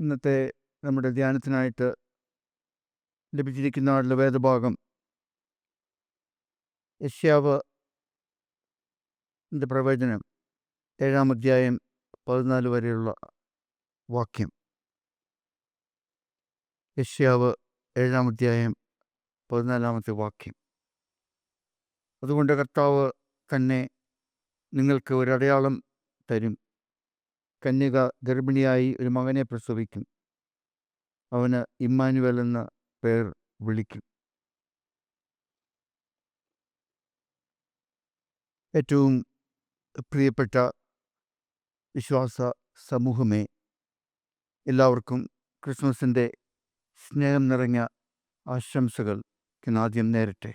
ഇന്നത്തെ നമ്മുടെ ധ്യാനത്തിനായിട്ട് ലഭിച്ചിരിക്കുന്ന ആളുടെ വേദഭാഗം യശ്യാവ് പ്രവചനം ഏഴാം അധ്യായം പതിനാല് വരെയുള്ള വാക്യം. യശ്യാവ് ഏഴാം അധ്യായം പതിനാലാമത്തെ വാക്യം. അതുകൊണ്ട് കർത്താവ് തന്നെ നിങ്ങൾക്ക് ഒരു തരും. കന്യക ഗർഭിണിയായി ഒരു മകനെ പ്രസവിക്കും. അവന് ഇമ്മാനുവൽ എന്ന പേർ വിളിക്കും. ഏറ്റവും പ്രിയപ്പെട്ട വിശ്വാസ സമൂഹമേ എല്ലാവർക്കും ക്രിസ്മസിന്റെ സ്നേഹം നിറഞ്ഞ ആശംസകൾ ആദ്യം നേരട്ടെ.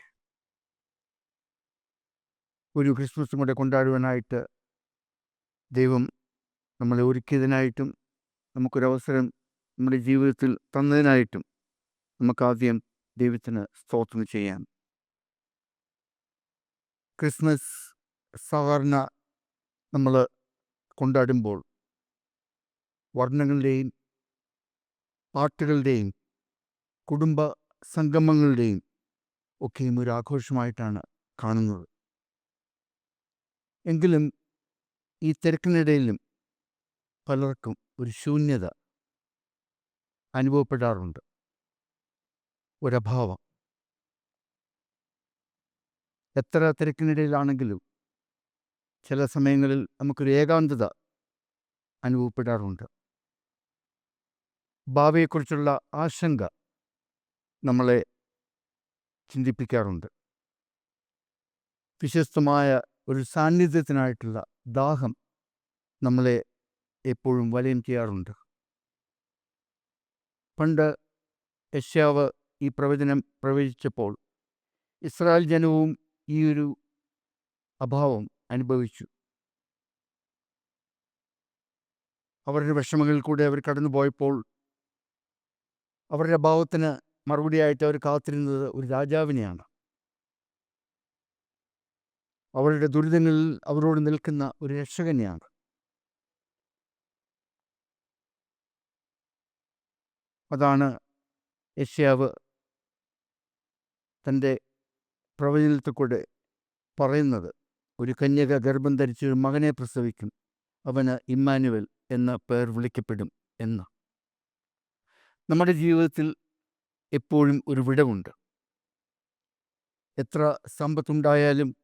ഒരു ക്രിസ്മസും കൂടെ കൊണ്ടാടുവാനായിട്ട് ദൈവം നമ്മളെ ഒരുക്കിയതിനായിട്ടും നമുക്കൊരവസരം നമ്മുടെ ജീവിതത്തിൽ തന്നതിനായിട്ടും നമുക്കാദ്യം ദൈവത്തിന് സ്തോത്രം ചെയ്യാം. ക്രിസ്മസ് സാധാരണ നമ്മൾ കൊണ്ടാടുമ്പോൾ വർണങ്ങളുടെയും പാട്ടുകളുടെയും കുടുംബ സംഗമങ്ങളുടെയും ഒക്കെയും ഒരു ആഘോഷമായിട്ടാണ് കാണുന്നത്. എങ്കിലും ഈ തിരക്കിനിടയിലും പലർക്കും ഒരു ശൂന്യത അനുഭവപ്പെടാറുണ്ട്. ഒരഭാവം. എത്ര തിരക്കിനിടയിലാണെങ്കിലും ചില സമയങ്ങളിൽ നമുക്കൊരു ഏകാന്തത അനുഭവപ്പെടാറുണ്ട്. ഭാവിയെക്കുറിച്ചുള്ള ആശങ്ക നമ്മളെ ചിന്തിപ്പിക്കാറുണ്ട്. വിശ്വസ്തമായ ഒരു സാന്നിധ്യത്തിനായിട്ടുള്ള ദാഹം നമ്മളെ എപ്പോഴും വലയം ചെയ്യാറുണ്ട് പണ്ട് യശ്യാവ് ഈ പ്രവചനം പ്രവചിച്ചപ്പോൾ ഇസ്രായേൽ ജനവും ഈ ഒരു അഭാവം അനുഭവിച്ചു. അവരുടെ വിഷമങ്ങളിൽ കൂടെ അവർ കടന്നു പോയപ്പോൾ അവരുടെ അഭാവത്തിന് മറുപടിയായിട്ട് അവർ കാത്തിരുന്നത് ഒരു രാജാവിനെയാണ്. അവരുടെ ദുരിതങ്ങളിൽ അവരോട് നിൽക്കുന്ന ഒരു രക്ഷകനെയാണ്. അതാണ് യഷ്യാവ് തന്റെ പ്രവചനത്തിൽ കൂടെ പറയുന്നത്. ഒരു കന്യക ഗർഭം ധരിച്ച് ഒരു മകനെ പ്രസവിക്കും അവന് ഇമ്മാനുവൽ എന്ന പേർ വിളിക്കപ്പെടും എന്ന്. നമ്മുടെ ജീവിതത്തിൽ എപ്പോഴും ഒരു വിടവുണ്ട്. എത്ര സമ്പത്തുണ്ടായാലും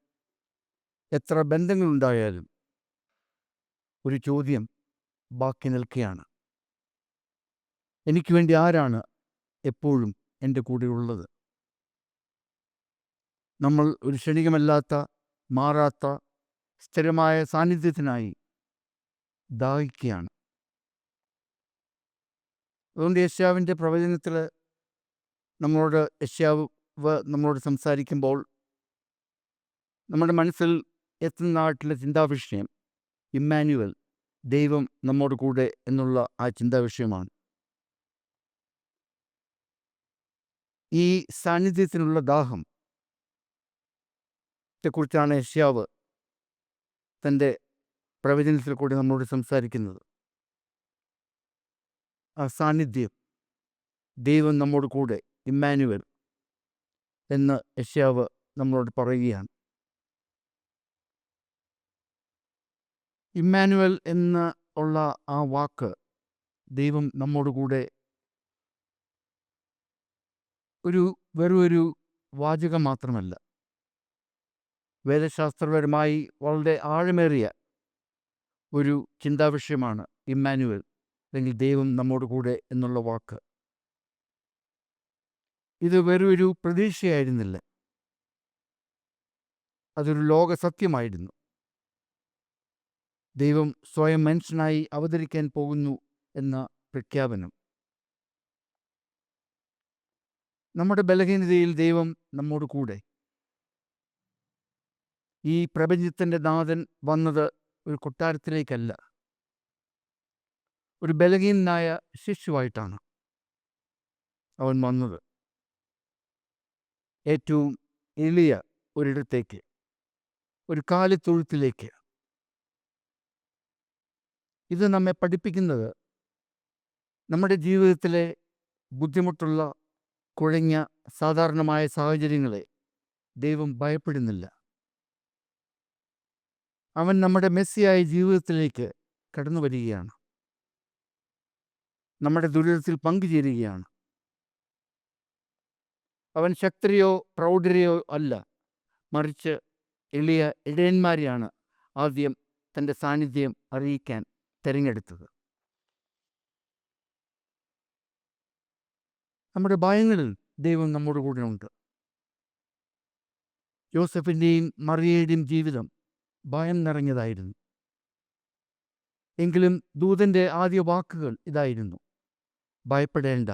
എത്ര ബന്ധങ്ങളുണ്ടായാലും ഒരു ചോദ്യം ബാക്കി നിൽക്കുകയാണ്. എനിക്ക് വേണ്ടി ആരാണ് എപ്പോഴും എന്റെ കൂടെയുള്ളത് നമ്മൾ ഒരു ക്ഷണികമല്ലാത്ത മാറാത്ത സ്ഥിരമായ സാന്നിധ്യത്തിനായി ദാഹിക്കുകയാണ് അതുകൊണ്ട് യശ്യാവിന്റെ പ്രവചനത്തിൽ നമ്മളോട് യശ്യാവ് നമ്മളോട് സംസാരിക്കുമ്പോൾ നമ്മുടെ മനസ്സിൽ എത്തുന്ന നാട്ടിലെ ചിന്താവിഷയം ഇമ്മാനുവൽ ദൈവം നമ്മോട് കൂടെ എന്നുള്ള ആ ചിന്താവിഷയമാണ്. ഈ സാന്നിധ്യത്തിനുള്ള ദാഹം. ത്തെക്കുറിച്ചാണ് യഷ്യാവ് തന്റെ പ്രവചനത്തിൽ കൂടി നമ്മളോട് സംസാരിക്കുന്നത്. ആ സാന്നിധ്യം ദൈവം നമ്മോട് കൂടെ ഇമ്മാനുവൽ എന്ന് യഷ്യാവ് നമ്മളോട് പറയുകയാണ്. ഇമ്മാനുവൽ എന്ന് ഉള്ള ആ വാക്ക് ദൈവം നമ്മോട് കൂടെ ഒരു വെറും ഒരു വാചകം മാത്രമല്ല. വേദശാസ്ത്രപരമായി വളരെ ആഴമേറിയ ഒരു ചിന്താവിഷയമാണ് ഇമ്മാനുവൽ അല്ലെങ്കിൽ ദൈവം നമ്മോട് കൂടെ എന്നുള്ള വാക്ക്. ഇത് വെറൊരു പ്രതീക്ഷയായിരുന്നില്ല. അതൊരു ലോക സത്യമായിരുന്നു. ദൈവം സ്വയം മനുഷ്യനായി അവതരിക്കാൻ പോകുന്നു എന്ന പ്രഖ്യാപനം. നമ്മുടെ ബലഹീനതയിൽ ദൈവം നമ്മോട് കൂടെ. ഈ പ്രപഞ്ചത്തിന്റെ നാഥൻ വന്നത് ഒരു കൊട്ടാരത്തിലേക്കല്ല. ഒരു ബലഹീനനായ ശിശുവായിട്ടാണ് അവൻ വന്നത്. ഏറ്റവും എളിയ ഒരിടത്തേക്ക് ഒരു കാലിത്തൊഴുത്തിലേക്ക്. ഇത് നമ്മെ പഠിപ്പിക്കുന്നത് നമ്മുടെ ജീവിതത്തിലെ ബുദ്ധിമുട്ടുള്ള കുഴഞ്ഞ സാധാരണമായ സാഹചര്യങ്ങളെ ദൈവം ഭയപ്പെടുന്നില്ല. അവൻ നമ്മുടെ മെസ്സിയായ ജീവിതത്തിലേക്ക് കടന്നു വരികയാണ്. നമ്മുടെ ദുരിതത്തിൽ പങ്കുചേരുകയാണ്. അവൻ ശക്തരെയോ പ്രൗഢരെയോ അല്ല. മറിച്ച് എളിയ ഇടയന്മാരെയാണ് ആദ്യം തന്റെ സാന്നിധ്യം അറിയിക്കാൻ തിരഞ്ഞെടുത്തത്. നമ്മുടെ ഭയങ്ങളിൽ ദൈവം നമ്മുടെ കൂടെ ഉണ്ട്. ജോസഫിന്റെയും മറിയയുടെയും ജീവിതം ഭയം നിറഞ്ഞതായിരുന്നു. എങ്കിലും ദൂതന്റെ ആദ്യ വാക്കുകൾ ഇതായിരുന്നു. ഭയപ്പെടേണ്ട.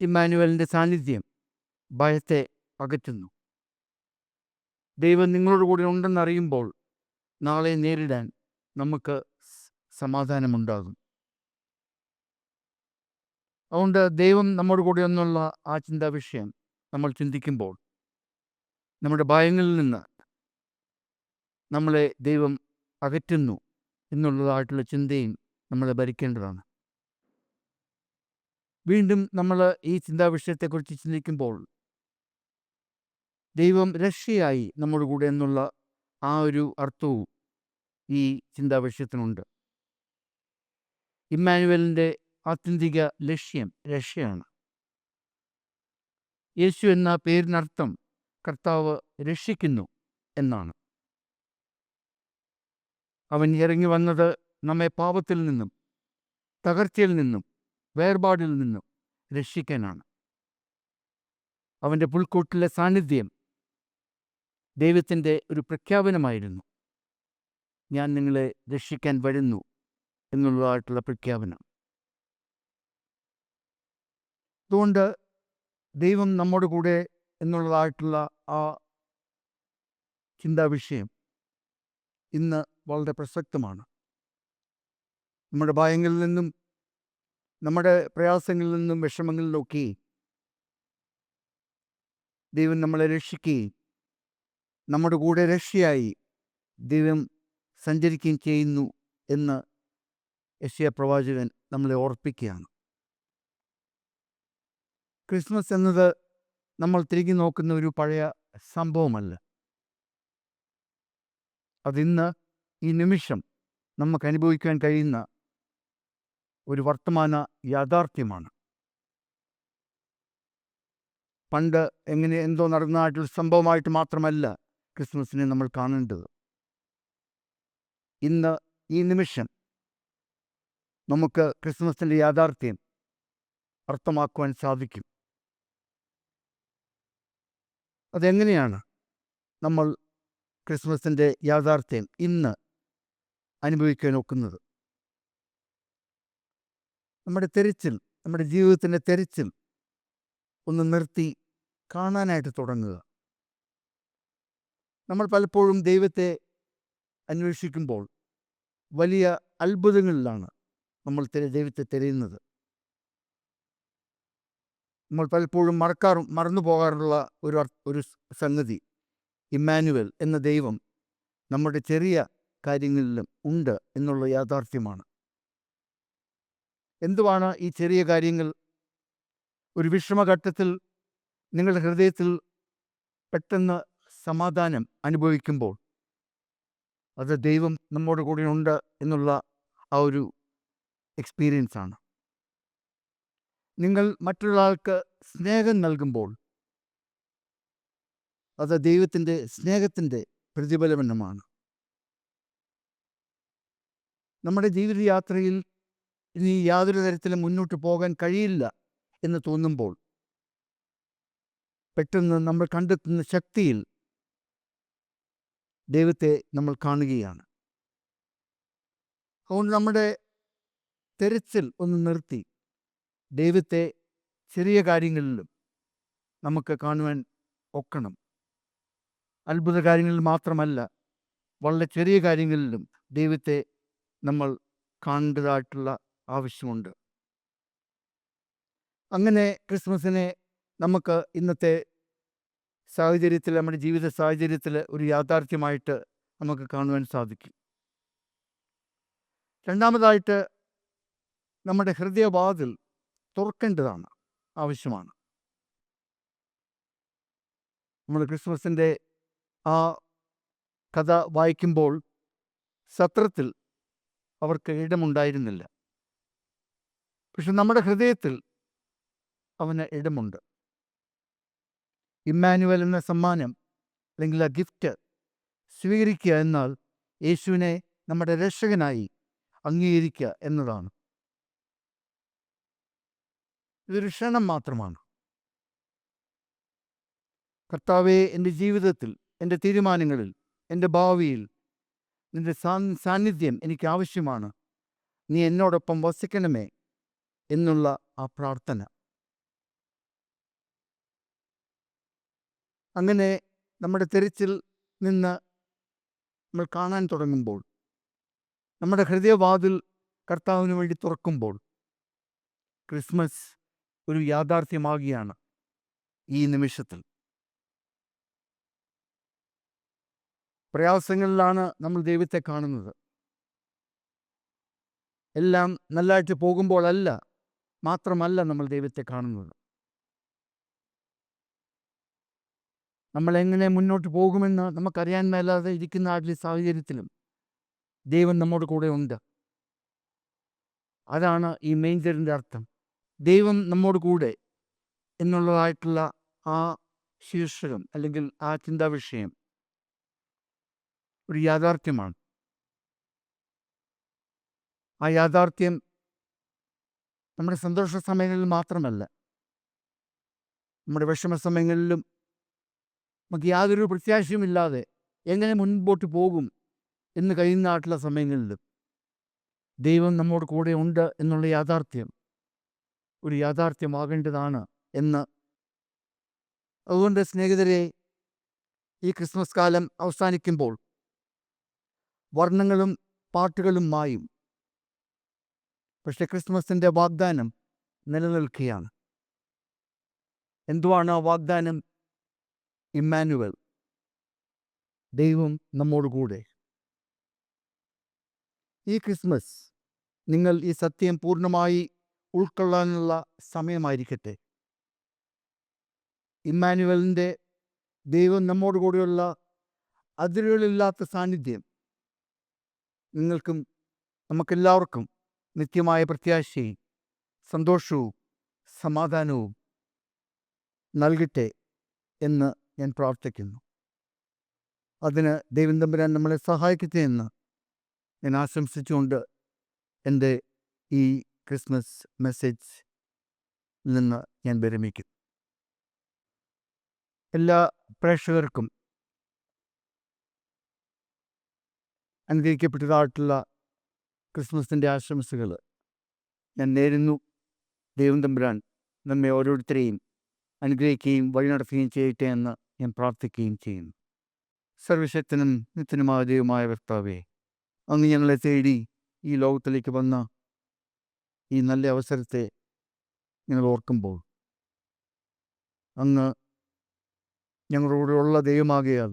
ഇമ്മാനുവലിന്റെ സാന്നിധ്യം ഭയത്തെ അകറ്റുന്നു. ദൈവം നിങ്ങളോട് കൂടെ ഉണ്ടെന്നറിയുമ്പോൾ നാളെ നേരിടാൻ നമുക്ക് സമാധാനമുണ്ടാകും. അതുകൊണ്ട് ദൈവം നമ്മുടെ കൂടെ എന്നുള്ള ആ ചിന്താ വിഷയം നമ്മൾ ചിന്തിക്കുമ്പോൾ നമ്മുടെ ഭയങ്ങളിൽ നിന്ന് നമ്മളെ ദൈവം അകറ്റുന്നു എന്നുള്ളതായിട്ടുള്ള ചിന്തയും നമ്മളെ ഭരിക്കേണ്ടതാണ്. വീണ്ടും നമ്മൾ ഈ ചിന്താ വിഷയത്തെക്കുറിച്ച് ചിന്തിക്കുമ്പോൾ ദൈവം രക്ഷയായി നമ്മുടെ കൂടെ എന്നുള്ള ആ ഒരു അർത്ഥവും ഈ ചിന്താ വിഷയത്തിനുണ്ട്. ഇമ്മാനുവലിന്റെ ആത്യന്തിക ലക്ഷ്യം രക്ഷയാണ്. യേശു എന്ന പേരിനർത്ഥം കർത്താവ് രക്ഷിക്കുന്നു എന്നാണ്. അവൻ ഇറങ്ങി വന്നത് നമ്മെ പാപത്തിൽ നിന്നും തകർച്ചയിൽ നിന്നും വേർപാടിൽ നിന്നും രക്ഷിക്കാനാണ്. അവന്റെ പുൽക്കൂട്ടിലെ സാന്നിധ്യം ദൈവത്തിന്റെ ഒരു പ്രഖ്യാപനമായിരുന്നു. ഞാൻ നിങ്ങളെ രക്ഷിക്കാൻ വരുന്നു എന്നുള്ളതായിട്ടുള്ള പ്രഖ്യാപനം. അതുകൊണ്ട് ദൈവം നമ്മുടെ കൂടെ എന്നുള്ളതായിട്ടുള്ള ആ ചിന്താ വിഷയം ഇന്ന് വളരെ പ്രസക്തമാണ്. നമ്മുടെ ഭയങ്ങളിൽ നിന്നും നമ്മുടെ പ്രയാസങ്ങളിൽ നിന്നും വിഷമങ്ങളിൽ നിന്നൊക്കെ ദൈവം നമ്മളെ രക്ഷിക്കുകയും നമ്മുടെ കൂടെ രക്ഷയായി ദൈവം സഞ്ചരിക്കുകയും ചെയ്യുന്നു എന്ന് യശ്യ പ്രവാചകൻ നമ്മളെ ഓർപ്പിക്കുകയാണ്. ക്രിസ്മസ് എന്നത് നമ്മൾ തിരികെ നോക്കുന്ന ഒരു പഴയ സംഭവമല്ല. അതിന്ന് ഈ നിമിഷം നമുക്ക് അനുഭവിക്കാൻ കഴിയുന്ന ഒരു വർത്തമാന യാഥാർത്ഥ്യമാണ്. പണ്ട് എങ്ങനെ എന്തോ നടന്നതായിട്ടുള്ള സംഭവമായിട്ട് മാത്രമല്ല ക്രിസ്മസിനെ നമ്മൾ കാണേണ്ടത്. ഇന്ന് ഈ നിമിഷം നമുക്ക് ക്രിസ്മസിന്റെ യാഥാർത്ഥ്യം അർത്ഥമാക്കുവാൻ സാധിക്കും. അതെങ്ങനെയാണ് നമ്മൾ ക്രിസ്മസിന്റെ യാഥാർത്ഥ്യം ഇന്ന് അനുഭവിക്കാൻ ഒക്കുന്നത് നമ്മുടെ തെരച്ചിൽ നമ്മുടെ ജീവിതത്തിന്റെ തെരച്ചിൽ ഒന്ന് നിർത്തി കാണാനായിട്ട് തുടങ്ങുക. നമ്മൾ പലപ്പോഴും ദൈവത്തെ അന്വേഷിക്കുമ്പോൾ വലിയ അത്ഭുതങ്ങളിലാണ് നമ്മൾ ദൈവത്തെ തിരയുന്നത്. നമ്മൾ പലപ്പോഴും മറക്കാറും മറന്നു പോകാറുള്ള ഒരു ഒരു സംഗതി. ഇമ്മാനുവൽ എന്ന ദൈവം നമ്മുടെ ചെറിയ കാര്യങ്ങളിലും ഉണ്ട് എന്നുള്ള യാഥാർത്ഥ്യമാണ്. എന്തുവാണ് ഈ ചെറിയ കാര്യങ്ങൾ? ഒരു വിഷമഘട്ടത്തിൽ നിങ്ങളുടെ ഹൃദയത്തിൽ പെട്ടെന്ന് സമാധാനം അനുഭവിക്കുമ്പോൾ അത് ദൈവം നമ്മോട് കൂടെ ഉണ്ട് എന്നുള്ള ആ ഒരു എക്സ്പീരിയൻസാണ് നിങ്ങൾ മറ്റൊരാൾക്ക് സ്നേഹം നൽകുമ്പോൾ അത് ദൈവത്തിന്റെ സ്നേഹത്തിന്റെ പ്രതിഫലനമാണ് നമ്മുടെ ജീവിതയാത്രയിൽ ഇനി യാതൊരു തരത്തിലും മുന്നോട്ട് പോകാൻ കഴിയില്ല എന്ന് തോന്നുമ്പോൾ പെട്ടെന്ന് നമ്മൾ കണ്ടെത്തുന്ന ശക്തിയിൽ ദൈവത്തെ നമ്മൾ കാണുകയാണ്. അതുകൊണ്ട് നമ്മുടെ തെരച്ചിൽ ഒന്ന് നിർത്തി. ദൈവത്തെ ചെറിയ കാര്യങ്ങളിലും നമുക്ക് കാണുവാൻ ഒക്കണം. അത്ഭുത കാര്യങ്ങളിൽ മാത്രമല്ല വളരെ ചെറിയ കാര്യങ്ങളിലും ദൈവത്തെ നമ്മൾ കാണേണ്ടതായിട്ടുള്ള ആവശ്യമുണ്ട്. അങ്ങനെ ക്രിസ്മസിനെ നമുക്ക് ഇന്നത്തെ സാഹചര്യത്തിൽ നമ്മുടെ ജീവിത സാഹചര്യത്തിൽ ഒരു യാഥാർത്ഥ്യമായിട്ട് നമുക്ക് കാണുവാൻ സാധിക്കും. രണ്ടാമതായിട്ട് നമ്മുടെ ഹൃദയവാതിൽ തുറക്കേണ്ടതാണ് ആവശ്യമാണ്. നമ്മൾ ക്രിസ്മസിന്റെ ആ കഥ വായിക്കുമ്പോൾ സത്രത്തിൽ അവർക്ക് ഇടമുണ്ടായിരുന്നില്ല. പക്ഷെ നമ്മുടെ ഹൃദയത്തിൽ അവന് ഇടമുണ്ട്. ഇമ്മാനുവൽ എന്ന സമ്മാനം അല്ലെങ്കിൽ ആ ഗിഫ്റ്റ് സ്വീകരിക്കുക എന്നാൽ യേശുവിനെ നമ്മുടെ രക്ഷകനായി അംഗീകരിക്കുക എന്നതാണ്. ഇതൊരു ക്ഷണം മാത്രമാണ്. കർത്താവെ എന്റെ ജീവിതത്തിൽ എന്റെ തീരുമാനങ്ങളിൽ എന്റെ ഭാവിയിൽ നിന്റെ സാന്നിധ്യം എനിക്ക് ആവശ്യമാണ്. നീ എന്നോടൊപ്പം വസിക്കണമേ എന്നുള്ള ആ പ്രാർത്ഥന. അങ്ങനെ നമ്മുടെ തെരച്ചിൽ നിന്ന് നമ്മൾ കാണാൻ തുടങ്ങുമ്പോൾ നമ്മുടെ ഹൃദയവാതിൽ കർത്താവിന് വേണ്ടി തുറക്കുമ്പോൾ ക്രിസ്മസ് ഒരു യാഥാർത്ഥ്യമാകുകയാണ് ഈ നിമിഷത്തിൽ. പ്രയാസങ്ങളിലാണ് നമ്മൾ ദൈവത്തെ കാണുന്നത്. എല്ലാം നല്ലതായിട്ട് പോകുമ്പോഴല്ല മാത്രമല്ല നമ്മൾ ദൈവത്തെ കാണുന്നത്. നമ്മൾ എങ്ങനെ മുന്നോട്ട് പോകുമെന്ന് നമുക്കറിയാൻ മേലാതെ ഇരിക്കുന്ന ആ സാഹചര്യത്തിലും ദൈവം നമ്മോട് കൂടെ ഉണ്ട്. അതാണ് ഈ മേഞ്ചറിന്റെ അർത്ഥം. ദൈവം നമ്മോട് കൂടെ എന്നുള്ളതായിട്ടുള്ള ആ ശീർഷകം അല്ലെങ്കിൽ ആ ചിന്താ വിഷയം ഒരു യാഥാർത്ഥ്യമാണ്. ആ യാഥാർത്ഥ്യം നമ്മുടെ സന്തോഷ സമയങ്ങളിൽ മാത്രമല്ല നമ്മുടെ വിഷമ സമയങ്ങളിലും നമുക്ക് യാതൊരു പ്രത്യാശയുമില്ലാതെ എങ്ങനെ മുൻപോട്ട് പോകും എന്ന് കഴിയുന്ന ആയിട്ടുള്ള സമയങ്ങളിലും ദൈവം നമ്മോട് കൂടെ ഉണ്ട് എന്നുള്ള യാഥാർത്ഥ്യം ഒരു യാഥാർത്ഥ്യമാകേണ്ടതാണ് എന്ന്. അതുകൊണ്ട് സ്നേഹിതരെ ഈ ക്രിസ്മസ് കാലം അവസാനിക്കുമ്പോൾ വർണങ്ങളും പാട്ടുകളും മായും. പക്ഷെ ക്രിസ്മസിന്റെ വാഗ്ദാനം നിലനിൽക്കുകയാണ്. എന്തുവാണ് ആ വാഗ്ദാനം? ഇമ്മാനുവൽ. ദൈവം നമ്മോടുകൂടെ ഈ ക്രിസ്മസ് നിങ്ങൾ ഈ സത്യം പൂർണമായി ഉൾക്കൊള്ളാനുള്ള സമയമായിരിക്കട്ടെ. ഇമ്മാനുവലിന്റെ ദൈവം നമ്മോട് കൂടെയുള്ള അതിരുകളില്ലാത്ത സാന്നിധ്യം നിങ്ങൾക്കും നമുക്കെല്ലാവർക്കും നിത്യമായ പ്രത്യാശയും സന്തോഷവും സമാധാനവും നൽകട്ടെ എന്ന് ഞാൻ പ്രാർത്ഥിക്കുന്നു. അതിന് ദൈവം തമ്പുരാൻ നമ്മളെ സഹായിക്കട്ടെ എന്ന് ഞാൻ ആശംസിച്ചുകൊണ്ട് എന്റെ ഈ ക്രിസ്മസ് മെസ്സേജ് നിന്ന് ഞാൻ വിരമിക്കുന്നു എല്ലാ പ്രേക്ഷകർക്കും അനുഗ്രഹിക്കപ്പെട്ടതായിട്ടുള്ള ക്രിസ്മസിന്റെ ആശംസകൾ ഞാൻ നേരുന്നു. ദൈവം തമ്പുരാൻ നമ്മെ ഓരോരുത്തരെയും അനുഗ്രഹിക്കുകയും വഴി നടത്തുകയും ചെയ്യട്ടെ എന്ന് ഞാൻ പ്രാർത്ഥിക്കുകയും ചെയ്യുന്നു. സർവശക്തനും നിത്യനുമായ ദൈവമായ കർത്താവേ അങ്ങ് ഞങ്ങളെ തേടി ഈ ലോകത്തിലേക്ക് വന്ന ഈ നല്ല അവസരത്തെ ഞങ്ങൾ ഓർക്കുമ്പോൾ അങ്ങ് ഞങ്ങളുടെ ഉള്ള ദൈവമാകയാൽ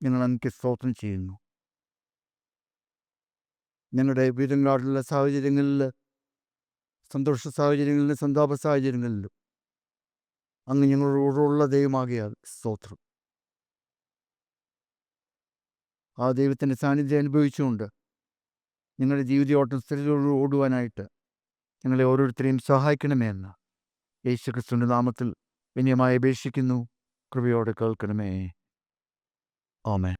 ഞങ്ങൾ അങ്ങക്ക് സ്തോത്രം ചെയ്യുന്നു. ഞങ്ങളുടെ വീരങ്ങാടുള്ള സാഹചര്യങ്ങളിൽ സന്തോഷ സാഹചര്യങ്ങളിലും സന്താപ സാഹചര്യങ്ങളിലും അങ്ങ് ഞങ്ങളുടെ ഉള്ള ദൈവമാകിയാൽ സ്തോത്രം. ആ ദൈവത്തിന്റെ സാന്നിധ്യം അനുഭവിച്ചുകൊണ്ട് നിങ്ങളുടെ ജീവിതയോട്ടം സ്ഥിരതയോട് ഓടുവാനായിട്ട് ഞങ്ങളെ ഓരോരുത്തരെയും സഹായിക്കണമേ എന്ന്. യേശു ക്രിസ്തുവിന്റെ നാമത്തിൽ വിനയമായി അപേക്ഷിക്കുന്നു. കൃപയോടെ കേൾക്കണമേ. ആമേ